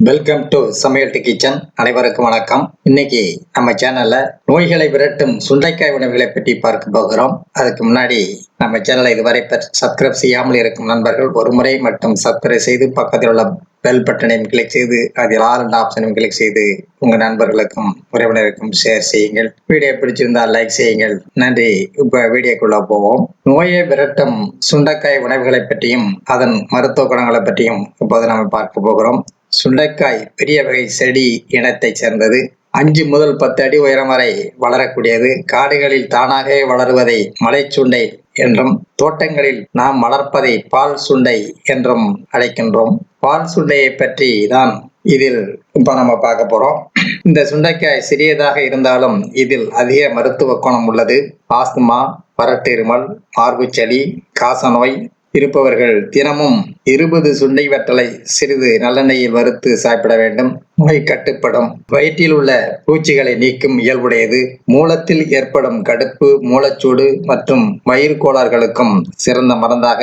Welcome to சமையல் D kitchen. அனைவருக்கும் வணக்கம். இன்னைக்கு நம்ம சேனல்ல நோய்களை விரட்டும் சுண்டைக்காய் உணவுகளை பற்றி பார்க்க போகிறோம். அதுக்கு முன்னாடி நம்ம சேனலை இதுவரை சப்ஸ்கிரைப் செய்யாமல் இருக்கும் நண்பர்கள் ஒரு முறை மட்டும் சப்ஸ்கிரைப் செய்து பக்கத்தில் உள்ள பெல் பட்டனையும் கிளிக் செய்து அதில் ஆல் ஆப்ஷனையும் கிளிக் செய்து உங்க நண்பர்களுக்கும் உறவினருக்கும் ஷேர் செய்யுங்கள். வீடியோ பிடிச்சிருந்தால் லைக் செய்யுங்கள். நன்றி. இப்ப வீடியோக்குள்ள போவோம். நோயை விரட்டும் சுண்டைக்காய் உணவுகளை பற்றியும் அதன் மருத்துவ குணங்களை பற்றியும் இப்போது நம்ம பார்க்க போகிறோம். சுண்டைக்காய் பெரிய வகை செடி இனத்தைச் சேர்ந்தது. அஞ்சு முதல் பத்து அடி உயரம் வரை வளரக்கூடியது. காடுகளில் தானாகவே வளருவதை மலைச்சுண்டை என்றும் தோட்டங்களில் நாம் வளர்ப்பதை பால் சுண்டை என்றும் அழைக்கின்றோம். பால் சுண்டையை பற்றி தான் இதில் இப்போ நம்ம பார்க்க போறோம். இந்த சுண்டைக்காய் சிறியதாக இருந்தாலும் இதில் அதிக மருத்துவ குணம் உள்ளது. ஆஸ்துமா வறட்டு இருமல் மார்புச்சளி காசநோய் இருப்பவர்கள் தினமும் இருபது சுண்டை வற்றலை சிறிது நல்லெண்ணெயில் வறுத்து சாப்பிட வேண்டும். நோய் கட்டுப்படும். வயிற்றில் உள்ள பூச்சிகளை நீக்கும் இயல்புடையது. மூலத்தில் ஏற்படும் கடுப்பு மூலச்சூடு மற்றும் வயிறு கோளாறுகளுக்கும் சிறந்த மருந்தாக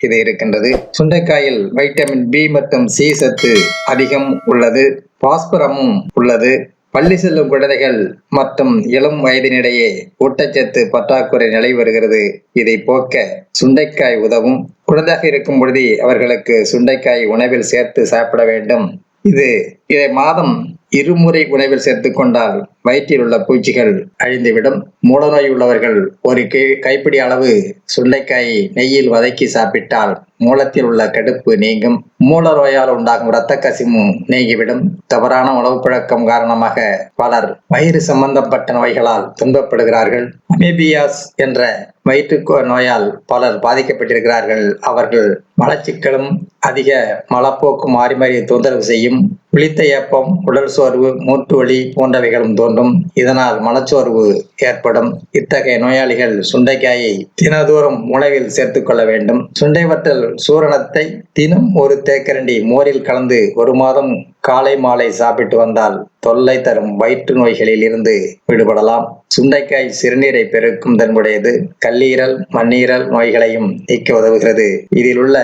இது இருக்கின்றது. சுண்டைக்காயில் வைட்டமின் பி மற்றும் சி சத்து அதிகம் உள்ளது. பாஸ்பரமும் உள்ளது. பள்ளி செல்லும் குழந்தைகள் மற்றும் இளம் வயதினிடையே ஊட்டச்சத்து பற்றாக்குறை நிலை வருகிறது. இதை போக்க சுண்டைக்காய் உதவும். குழந்தையாக இருக்கும் பொழுதே அவர்களுக்கு சுண்டைக்காய் உணவில் சேர்த்து சாப்பிட வேண்டும். இது இதை மாதம் இருமுறை உணவில் சேர்த்து கொண்டால் வயிற்றில் உள்ள பூச்சிகள் அழிந்துவிடும். மூலநோய் உள்ளவர்கள் ஒரு கை கைப்பிடி அளவு சுண்டைக்காயை நெய்யில் வதக்கி சாப்பிட்டால் மூலத்தில் உள்ள கடுப்பு நீங்கும். மூல நோயால் உண்டாகும் இரத்த கசிமும் நீங்கிவிடும். தவறான உணவு பழக்கம் காரணமாக பலர் வயிறு சம்பந்தப்பட்ட நோய்களால் துன்பப்படுகிறார்கள். அமேபியாஸ் என்ற வயிற்று நோயால் பலர் பாதிக்கப்பட்டிருக்கிறார்கள். அவர்கள் மலச்சிக்கலும் அதிக மலப்போக்கு மாறி மாறி தொந்தரவு செய்யும். விழித்த ஏப்பம் உடல் சோர்வு மூட்டு வலி போன்றவைகளும் தோன்றும். இதனால் மனச்சோர்வு ஏற்படும். இத்தகைய நோயாளிகள் சுண்டைக்காயை தினதோறும் உணவில் சேர்த்துக் கொள்ள வேண்டும். சுண்டை வற்றல் சூரணத்தை தினம் ஒரு தேக்கரண்டி மோரில் கலந்து ஒரு மாதம் காலை மாலை சாப்பிட்டு வந்தால் தொல்லை தரும் வயிற்று நோய்களில் இருந்து விடுபடலாம். சுண்டைக்காய் சிறுநீரை பெருக்கும் தன்முடையது கல்லீரல் மண்ணீரல் நோய்களையும் நீக்க உதவுகிறது. இதில் உள்ள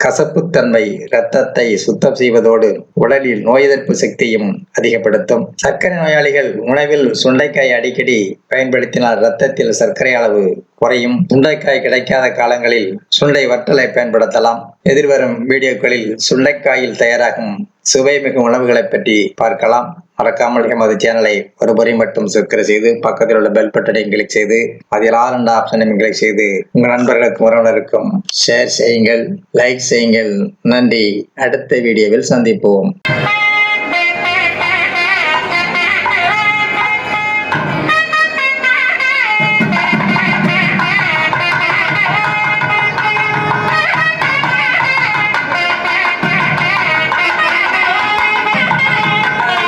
கசப்புத்தன்மை இரத்தத்தை சுத்தம் செய்வதோடு உடலில் நோய் எதிர்ப்பு சக்தியும் அதிகப்படுத்தும். சர்க்கரை நோயாளிகள் உணவில் சுண்டைக்காய் அடிக்கடி பயன்படுத்தினால் இரத்தத்தில் சர்க்கரை அளவு குறையும். சுண்டைக்காய் கிடைக்காத காலங்களில் சுண்டை வற்றலை பயன்படுத்தலாம். எதிர்வரும் வீடியோக்களில் சுண்டைக்காயில் தயாராகும் சுவைமிகு உணவுகளை பற்றி பார்க்கலாம். மறக்காமல் எமது சேனலை ஒரு முறை மட்டும் சப்ஸ்கிரைப் செய்து பக்கத்தில் உள்ள பெல் பட்டனையும் கிளிக் செய்து அதில் ஆல் என்ற ஆப்ஷனையும் கிளிக் செய்து உங்கள் நண்பர்களுக்கும் உறவினருக்கும் ஷேர் செய்யுங்கள் லைக் செய்யுங்கள். நன்றி. அடுத்த வீடியோவில் சந்திப்போம்.